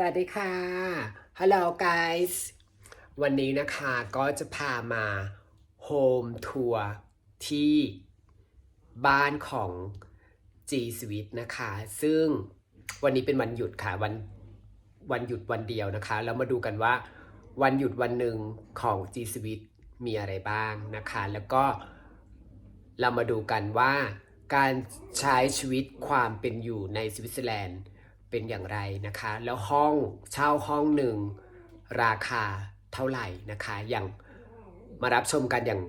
วัสดีค่ะ Hello guys วันนี้นะคะก็จะพามาโฮมทัวร์ที่บ้านของ G Suite นะคะ ซึ่งวันนี้เป็นวันหยุดค่ะ วันวันหยุดวันเดียวนะคะ แล้วมาดูกันว่าวันหยุดวันหนึ่งของ G Suite มีอะไรบ้างนะคะ แล้วก็เรามาดูกันว่าการใช้ชีวิตความเป็นอยู่ในสวิตเซอร์แลนด์ เป็นอย่างไรนะคะ แล้วห้องเช่าห้องหนึ่งราคาเท่าไหร่นะคะอย่างมารับชมกันอย่าง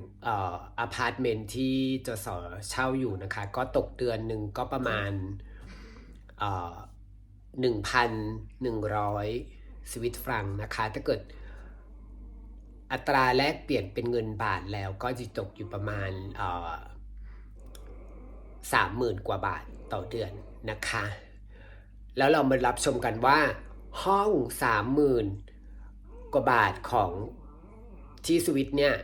อพาร์ตเมนต์ที่จสเช่าอยู่นะคะ ก็ตกเดือนหนึ่งก็ประมาณหนึ่งพันหนึ่งร้อยสวิตฟรังนะคะ ถ้าเกิดอัตราแลกเปลี่ยนเป็นเงินบาทแล้วก็จะตกอยู่ประมาณสามหมื่นกว่าบาทต่อเดือนนะคะ แล้วเรามารับชมกันว่า ห้องสามหมื่นกว่าบาทของที่สวิตเนี่ย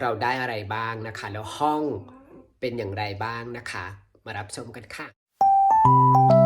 เราได้อะไรบ้างนะคะ แล้วห้องเป็นอย่างไรบ้างนะคะ มารับชมกันค่ะและ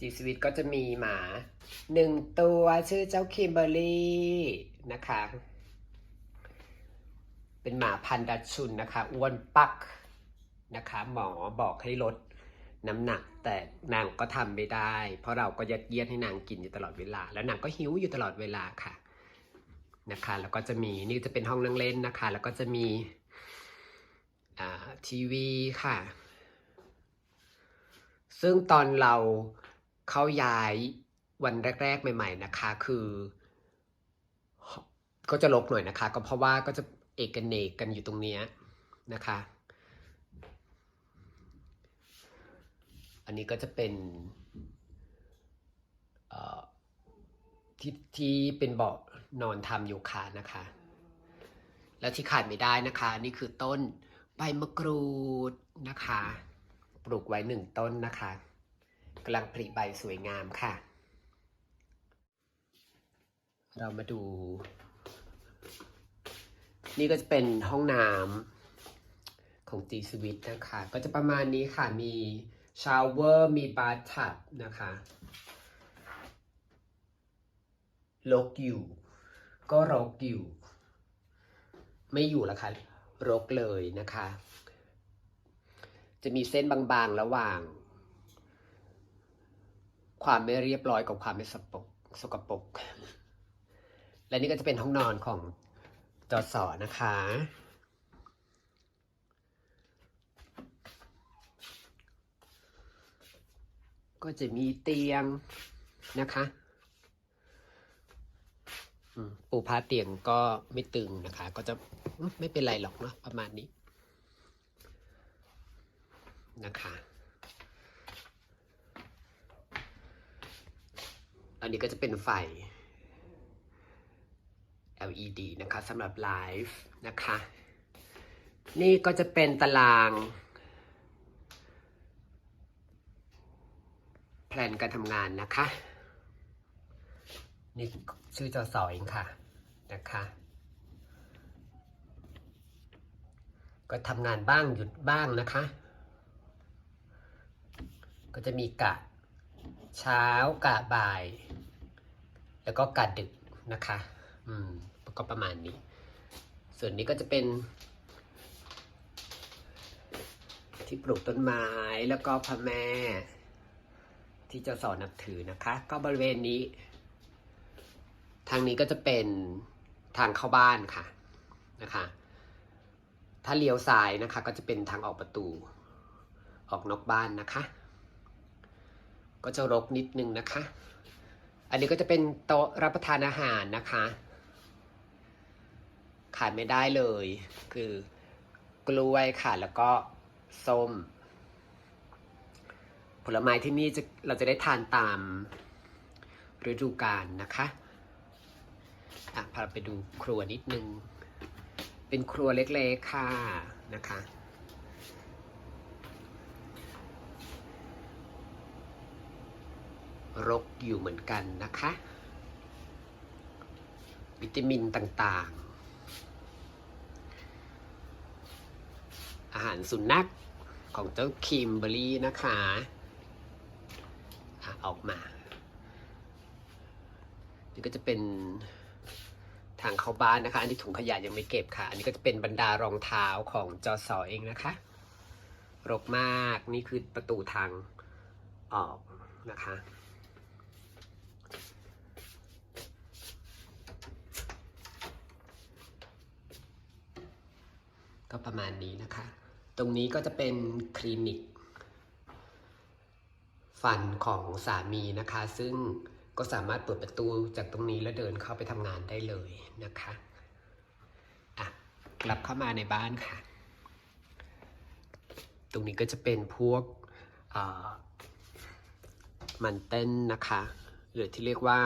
จีสวิตก็จะมีหมาหนึ่งตัวชื่อเจ้าคิมเบอรี่นะคะ เป็นหมาพันดัชชุนนะคะอ้วนปักนะคะ หมอบอกให้ลดน้ำหนักแต่นางก็ทำไม่ได้ เพราะเราก็ยัดเยียดให้นางกินอยู่ตลอดเวลา แล้วนางก็หิวอยู่ตลอดเวลาค่ะนะคะ แล้วก็จะมีนี่จะเป็นห้องนั่งเล่นนะคะ แล้วก็จะมีทีวีค่ะ ซึ่งตอนเรา เข้าย้ายวันแรก ๆ ใหม่ ๆ นะคะ คือ ก็จะลกหน่อยนะคะ ก็เพราะว่าก็จะเอกเนกกันอยู่ตรงเนี้ยนะคะ อันนี้ก็จะเป็นที่ที่เป็นเบาะนอนทำโยคะนะคะ แล้วที่ขาดไม่ได้นะคะ นี่คือต้นใบมะกรูดนะคะ ปลูกไว้หนึ่งต้นนะคะ กำลังผลิใบสวยงามค่ะ เรามาดู นี่ก็จะเป็นห้องน้ำของ G Suite นะคะ ก็จะประมาณนี้ค่ะ มีชาวเวอร์ มีบาร์ทับนะคะรกอยู่ ก็รกอยู่ ไม่อยู่ละค่ะรกเลยนะคะ จะมีเส้นบางๆระหว่าง ความไม่เรียบร้อยกับความไม่สกปรกสกปรกและนี่ก็จะเป็นห้องนอนของจอสอนะคะ ก็จะมีเตียงนะคะปูผ้าเตียงก็ไม่ตึงนะคะ ก็จะไม่เป็นไรหรอกเนาะประมาณนี้นะคะ อันนี้ก็จะเป็นไฟ LED นะคะสำหรับไลฟ์นะคะ นี่ก็จะเป็นตารางแผนการทำงานนะคะ นี่ชื่อจอสอเองค่ะนะคะ ก็ทำงานบ้างหยุดบ้างนะคะ ก็จะมีกะ เช้ากะบ่าย แล้วก็กะดึกนะคะ อืมก็ประมาณนี้ ส่วนนี้ก็จะเป็น ที่ปลูกต้นไม้แล้วก็พระแม่ ที่จะสอนนับถือนะคะ ก็บริเวณนี้ ทางนี้ก็จะเป็นทางเข้าบ้านค่ะนะคะถ้าเลี้ยวซ้ายนะคะ ก็จะเป็นทางออกประตู ออกนอกบ้านนะคะ ก็จะรกนิดนึงนะคะ อันนี้ก็จะเป็นโต๊ะรับประทานอาหารนะคะ ขาดไม่ได้เลย คือกล้วยค่ะ แล้วก็ส้ม ผลไม้ที่นี่จะเราจะได้ทานตามฤดูกาลนะคะอะพาไปดูครัวนิดนึง เป็นครัวเล็กๆค่ะนะคะ รกอยู่เหมือนกันนะคะ วิตามินต่างๆ อาหารสุนัขของเจ้าคิมเบอรี่นะคะอะออกมา นี่ก็จะเป็นทางเข้าบ้านนะคะ อันนี้ถุงขยะยังไม่เก็บค่ะ อันนี้ก็จะเป็นบรรดารองเท้าของจอสอเองนะคะ รกมาก นี่คือประตูทางออกนะคะ ก็ประมาณนี้นะคะ ตรงนี้ก็จะเป็นคลินิก ฟันของสามีนะคะ ซึ่งก็สามารถเปิดประตูจากตรงนี้แล้วเดินเข้าไปทำงานได้เลยนะคะอะกลับเข้ามาในบ้านค่ะ ตรงนี้ก็จะเป็นพวกมันเต้นนะคะ หรือที่เรียกว่า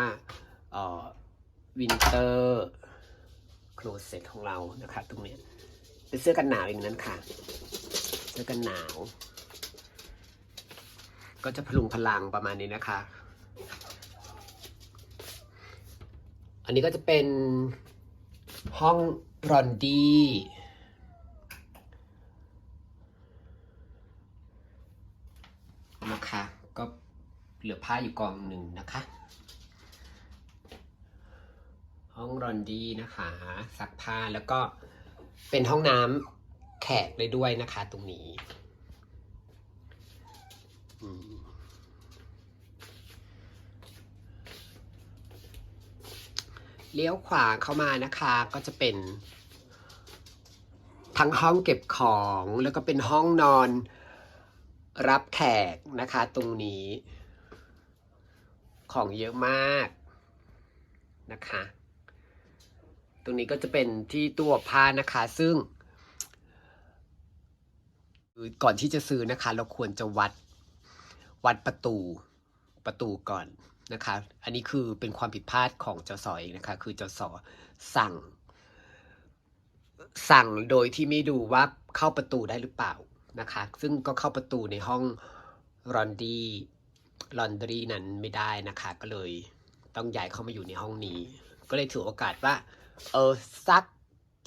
วินเตอร์โคลเซ็ตของเรานะคะ ตรงนี้ เป็นเสื้อกันหนาวอย่างนั้นค่ะ เสื้อกันหนาว ก็จะพลุงพลังประมาณนี้นะคะ อันนี้ก็จะเป็นห้องรอนดี้นะคะ ก็เหลือผ้าอยู่กองหนึ่งนะคะ ห้องรอนดี้นะคะซักผ้าแล้วก็ เป็นห้องน้ำแขกเลยด้วยนะคะ ตรงนี้เลี้ยวขวาเข้ามานะคะก็จะเป็น ทั้งห้องเก็บของแล้วก็เป็นห้องนอนรับแขกนะคะ ตรงนี้ ของเยอะมากนะคะ ตรงนี้ก็จะเป็นที่ตัวผ้านะคะ ซึ่งก่อนที่จะซื้อนะคะ เราควรจะวัดวัดประตูประตูก่อนนะคะ อันนี้คือเป็นความผิดพลาดของจสอเองนะคะ คือจสอสั่ง สั่งโดยที่ไม่ดูว่าเข้าประตูได้หรือเปล่านะคะ ซึ่งก็เข้าประตูในห้องรอนดีลอนดรีนั้นไม่ได้นะคะ ก็เลยต้องย้ายเข้ามาอยู่ในห้องนี้ ก็เลยถือโอกาสว่า เออซัก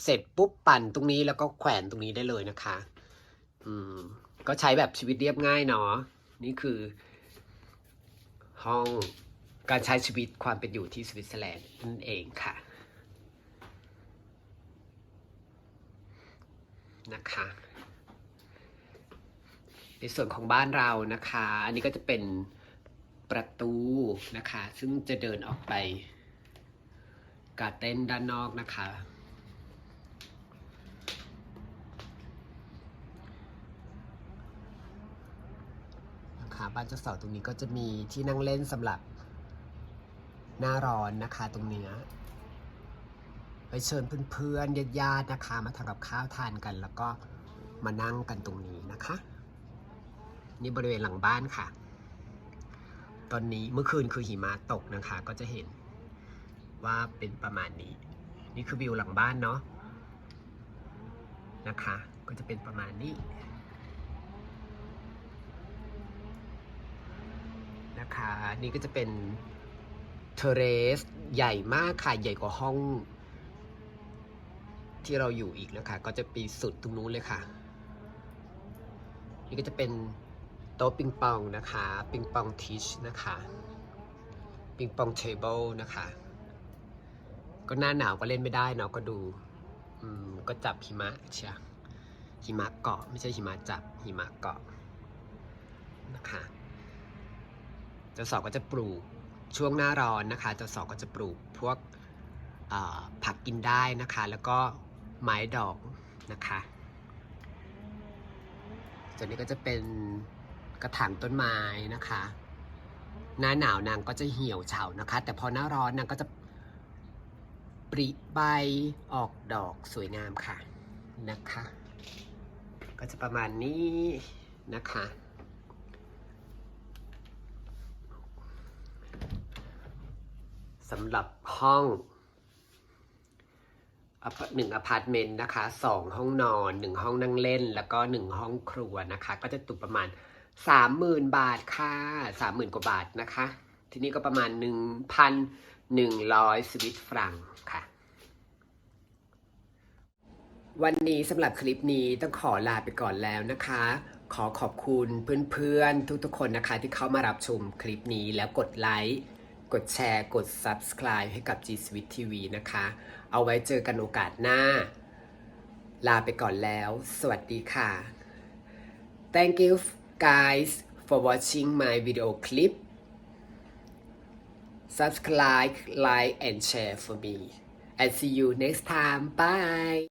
เสร็จปุ๊บปั่นตรงนี้แล้วก็แขวนตรงนี้ได้เลยนะคะ อืม ก็ใช้แบบชีวิตเรียบง่ายเนาะนี่คือ ห้องการใช้ชีวิตความเป็นอยู่ที่สวิตเซอร์แลนด์นั่นเองค่ะ นะคะ ในส่วนของบ้านเรานะคะ อันนี้ก็จะเป็นประตูนะคะ ซึ่งจะเดินออกไป กาเต้นด้านนอกนะคะ นะคะบ้านเจ้าสาวตรงนี้ก็จะมีที่นั่งเล่นสำหรับหน้าร้อนนะคะตรงเนี้ยไปเชิญเพื่อนๆญาติๆนะคะ มาทำกับข้าวทานกัน แล้วก็มานั่งกันตรงนี้นะคะ นี่บริเวณหลังบ้านค่ะ ตอนนี้เมื่อคืนคือหิมะตกนะคะก็จะเห็น ว่าเป็นประมาณนี้ นี่คือวิวหลังบ้านเนาะนะคะ ก็จะเป็นประมาณนี้นะคะนี่ก็จะเป็นเทเรสใหญ่มากค่ะ ใหญ่กว่าห้อง ที่เราอยู่อีกนะคะ ก็จะปีสุดตรงนู้นเลยค่ะ นี่ก็จะเป็นโต๊ะปิงปองนะคะ ปิงปองทิชนะคะ ปิงปองเทเบิลนะคะ ก็หน้าหนาวก็เล่นไม่ได้เนาะก็ดู อืมก็จับหิมะเชียหิมะเกาะ ไม่ใช่หิมะจับหิมะเกาะนะคะเจ้าสาวก็จะปลูกช่วงหน้าร้อนนะคะเจ้าสาวก็จะปลูกพวกผักกินได้นะคะ แล้วก็ไม้ดอกนะคะส่วนนี้ก็จะเป็นกระถางต้นไม้นะคะ หน้าหนาวนางก็จะเหี่ยวเฉานะคะ แต่พอหน้าร้อนนางก็จะ ปริใบออกดอกสวยงามค่ะนะคะ ก็จะประมาณนี้นะคะ สำหรับห้องอพาหนึ่งอพาร์ตเมนต์นะคะสองห้องนอนหนึ่งห้องนั่งเล่น แล้วก็หนึ่งห้องครัวนะคะ ก็จะตกประมาณสามหมื่นบาทค่ะสามหมื่นกว่าบาทนะคะ ที่นี่ก็ประมาณหนึ่งพัน หนึ่งร้อยสวิตฟรังค่ะ วันนี้สำหรับคลิปนี้ต้องขอลาไปก่อนแล้วนะคะ ขอขอบคุณเพื่อนๆ ทุกๆ คนนะคะ ที่เข้ามารับชมคลิปนี้แล้วกดไลค์กดแชร์กด Subscribe ให้กับ G Suite TV นะคะ เอาไว้เจอกันโอกาสหน้า ลาไปก่อนแล้ว สวัสดีค่ะ Thank you guys for watching my video clip subscribe like and share for me. And see you next time. Bye